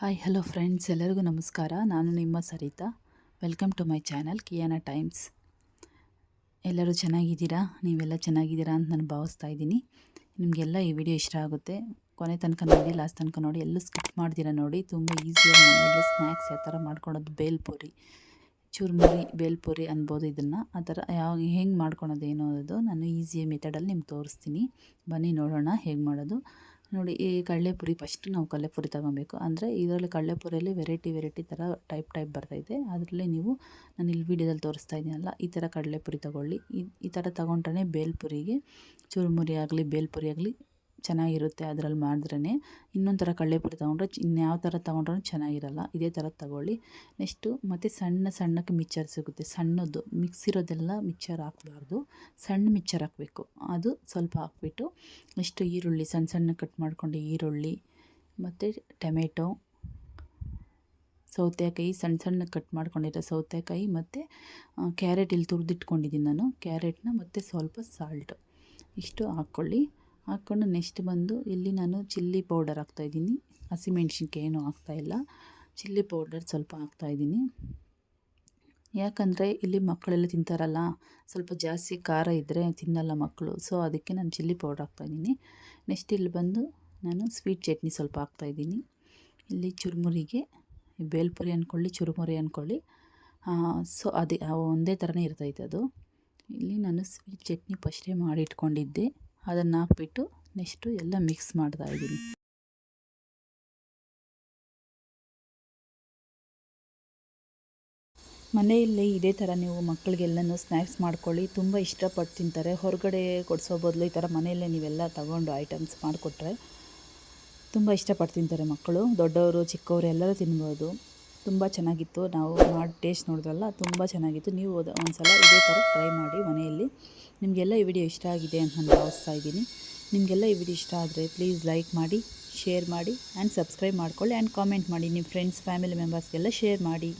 Hi hello friends ಎಲ್ಲರಿಗೂ ನಮಸ್ಕಾರ. ನಾನು ನಿಮ್ಮ Saritha. Welcome to my channel Kiyana Times ಎಲ್ಲರೂ ಚೆನ್ನಾಗಿದ್ದೀರಾ? ನೀವೆಲ್ಲ ಚೆನ್ನಾಗಿದ್ದೀರಾ ಅಂತ ನಾನು ಭಾವಿಸ್ತಾ ಇದ್ದೀನಿ. ನಿಮಗೆಲ್ಲ ಈ ವಿಡಿಯೋ ಇಷ್ಟ ಆಗುತ್ತೆ. ಕೊನೆ ತನಕ ನೋಡಿ ಲಾಸ್ಟ್ ತನಕ ನೋಡಿ, ಎಲ್ಲೂ ಸ್ಕಿಪ್ ಮಾಡ್ತೀರಾ ನೋಡಿ. ತುಂಬ ಈಸಿಯಾಗಿ ಮನೆಯಲ್ಲಿ ಸ್ನ್ಯಾಕ್ಸ್ ಯಾವ ಥರ ಮಾಡ್ಕೊಳೋದು? ಬೇಲ್ಪುರಿ. ಚುರುಮುರಿ, ಬೇಲ್ಪುರಿ ಅನ್ಬೋದು ಇದನ್ನು. ಆ ಥರ ಯಾವ, ಹೆಂಗೆ ಮಾಡ್ಕೊಳೋದು, ಏನು ಅನ್ನೋದು ನಾನು ಈಸಿಯ ಮೆಥಡಲ್ಲಿ ನಿಮ್ಗೆ ತೋರಿಸ್ತೀನಿ. ಬನ್ನಿ ನೋಡೋಣ ಹೇಗೆ ಮಾಡೋದು. ನೋಡಿ, ಈ ಕಡಲೆಪುರಿ ಫಸ್ಟ್ ನಾವು ಕಡಲೆಪುರಿ ತಗೊಬೇಕು. ಅಂದರೆ ಇದರಲ್ಲಿ ಕಡಲೆಪುರಿಯಲ್ಲಿ ವೆರೈಟಿ ವೆರೈಟಿ ಥರ ಟೈಪ್ ಟೈಪ್ ಬರ್ತೈತೆ ಅದರಲ್ಲಿ ನೀವು, ನಾನು ಇಲ್ಲಿ ವೀಡಿಯೋದಲ್ಲಿ ತೋರಿಸ್ತಾ ಇದ್ದೀನಲ್ಲ ಈ ಥರ ಕಡಲೆಪುರಿ ತೊಗೊಳ್ಳಿ. ಈ ಈ ಥರ ತೊಗೊಂಡ್ರೆ ಬೇಲ್ಪುರಿಗೆ, ಚುರುಮುರಿ ಆಗಲಿ, ಬೇಲ್ಪುರಿ ಆಗಲಿ ಚೆನ್ನಾಗಿರುತ್ತೆ ಅದರಲ್ಲಿ ಮಾಡಿದ್ರೇ ಇನ್ನೊಂದು ಥರ ಕಡಲೆಪುರಿ ತೊಗೊಂಡ್ರೆ ಇನ್ಯಾವ ಥರ ತೊಗೊಂಡ್ರೂ ಚೆನ್ನಾಗಿರಲ್ಲ. ಇದೇ ಥರ ತೊಗೊಳ್ಳಿ. ನೆಕ್ಸ್ಟು ಮತ್ತು ಸಣ್ಣ ಸಣ್ಣಕ್ಕೆ ಮಿಕ್ಚರ್ ಸಿಗುತ್ತೆ. ಸಣ್ಣದು ಮಿಕ್ಸ್ ಇರೋದೆಲ್ಲ ಮಿಕ್ಚರ್ ಹಾಕ್ಬಾರ್ದು. ಸಣ್ಣ ಮಿಕ್ಚರ್ ಹಾಕಬೇಕು. ಅದು ಸ್ವಲ್ಪ ಹಾಕ್ಬಿಟ್ಟು ನೆಕ್ಸ್ಟು ಈರುಳ್ಳಿ, ಸಣ್ಣ ಸಣ್ಣ ಕಟ್ ಮಾಡಿಕೊಂಡು ಈರುಳ್ಳಿ, ಮತ್ತು ಟೊಮೆಟೊ, ಸೌತೆಕಾಯಿ, ಸಣ್ಣ ಸಣ್ಣ ಕಟ್ ಮಾಡ್ಕೊಂಡಿರೋ ಸೌತೆಕಾಯಿ, ಮತ್ತು ಕ್ಯಾರೆಟ್ ಇಲ್ಲಿ ತುರಿದಿಟ್ಕೊಂಡಿದ್ದೀನಿ ನಾನು. ಕ್ಯಾರೆಟ್ನ ಮತ್ತು ಸ್ವಲ್ಪ ಸಾಲ್ಟು. ಇಷ್ಟು ಹಾಕ್ಕೊಳ್ಳಿ. ಹಾಕ್ಕೊಂಡು ನೆಕ್ಸ್ಟ್ ಬಂದು ಇಲ್ಲಿ ನಾನು ಚಿಲ್ಲಿ ಪೌಡರ್ ಹಾಕ್ತಾಯಿದ್ದೀನಿ ಹಸಿಮೆಣ್ಸಿನ್ಕಾಯಿ ಏನೂ ಹಾಕ್ತಾಯಿಲ್ಲ ಚಿಲ್ಲಿ ಪೌಡರ್ ಸ್ವಲ್ಪ ಹಾಕ್ತಾಯಿದ್ದೀನಿ ಯಾಕಂದರೆ ಇಲ್ಲಿ ಮಕ್ಕಳೆಲ್ಲ ತಿಂತಾರಲ್ಲ, ಸ್ವಲ್ಪ ಜಾಸ್ತಿ ಖಾರ ಇದ್ದರೆ ತಿನ್ನಲ್ಲ ಮಕ್ಕಳು. ಸೊ ಅದಕ್ಕೆ ನಾನು ಚಿಲ್ಲಿ ಪೌಡರ್ ಹಾಕ್ತಾಯಿದ್ದೀನಿ ನೆಕ್ಸ್ಟ್ ಇಲ್ಲಿ ಬಂದು ನಾನು ಸ್ವೀಟ್ ಚಟ್ನಿ ಸ್ವಲ್ಪ ಹಾಕ್ತಾಯಿದ್ದೀನಿ ಇಲ್ಲಿ ಚುರುಮುರಿಗೆ, ಬೇಲ್ಪುರಿ ಅಂದ್ಕೊಳ್ಳಿ ಚುರುಮುರಿ ಅಂದ್ಕೊಳ್ಳಿ ಸೊ ಅದೇ ಒಂದೇ ಥರನೇ ಇರ್ತೈತೆ ಅದು. ಇಲ್ಲಿ ನಾನು ಸ್ವೀಟ್ ಚಟ್ನಿ ಫಸ್ಟೇ ಮಾಡಿ ಇಟ್ಕೊಂಡಿದ್ದೆ. ಅದನ್ನು ಹಾಕ್ಬಿಟ್ಟು ನೆಕ್ಸ್ಟು ಎಲ್ಲ ಮಿಕ್ಸ್ ಮಾಡ್ತಾ ಇದ್ದೀನಿ. ಮನೆಯಲ್ಲಿ ಇದೇ ಥರ ನೀವು ಮಕ್ಕಳಿಗೆಲ್ಲನೂ ಸ್ನ್ಯಾಕ್ಸ್ ಮಾಡ್ಕೊಳ್ಳಿ, ತುಂಬ ಇಷ್ಟಪಟ್ಟು ತಿಂತಾರೆ. ಹೊರಗಡೆ ಕೊಡಿಸೋ ಬದಲು ಈ ಥರ ಮನೆಯಲ್ಲೇ ನೀವೆಲ್ಲ ತಗೊಂಡು ಐಟಮ್ಸ್ ಮಾಡಿಕೊಟ್ರೆ ತುಂಬ ಇಷ್ಟಪಟ್ಟು ತಿಂತಾರೆ ಮಕ್ಕಳು. ದೊಡ್ಡವರು, ಚಿಕ್ಕವರು ಎಲ್ಲರೂ ತಿನ್ಬೋದು. ತುಂಬ ಚೆನ್ನಾಗಿತ್ತು. ನಾವು ಮಾಡಿ ಟೇಸ್ಟ್ ನೋಡಿದ್ರಲ್ಲ ತುಂಬ ಚೆನ್ನಾಗಿತ್ತು. ನೀವು ಒಂದು ಸಲ ಇದೇ ಥರ ಟ್ರೈ ಮಾಡಿ ಮನೆಯಲ್ಲಿ. ನಿಮಗೆಲ್ಲ ಈ ವಿಡಿಯೋ ಇಷ್ಟ ಆಗಿದೆ ಅಂತ ನಾನು ಭಾವಿಸ್ತಾ ಇದ್ದೀನಿ. ನಿಮಗೆಲ್ಲ ಈ ವಿಡಿಯೋ ಇಷ್ಟ ಆದರೆ ಪ್ಲೀಸ್ ಲೈಕ್ ಮಾಡಿ, ಶೇರ್ ಮಾಡಿ, ಆ್ಯಂಡ್ ಸಬ್ಸ್ಕ್ರೈಬ್ ಮಾಡ್ಕೊಳ್ಳಿ ಆ್ಯಂಡ್ ಕಾಮೆಂಟ್ ಮಾಡಿ. ನಿಮ್ಮ ಫ್ರೆಂಡ್ಸ್, ಫ್ಯಾಮಿಲಿ ಮೆಂಬರ್ಸ್ಗೆಲ್ಲ ಶೇರ್ ಮಾಡಿ.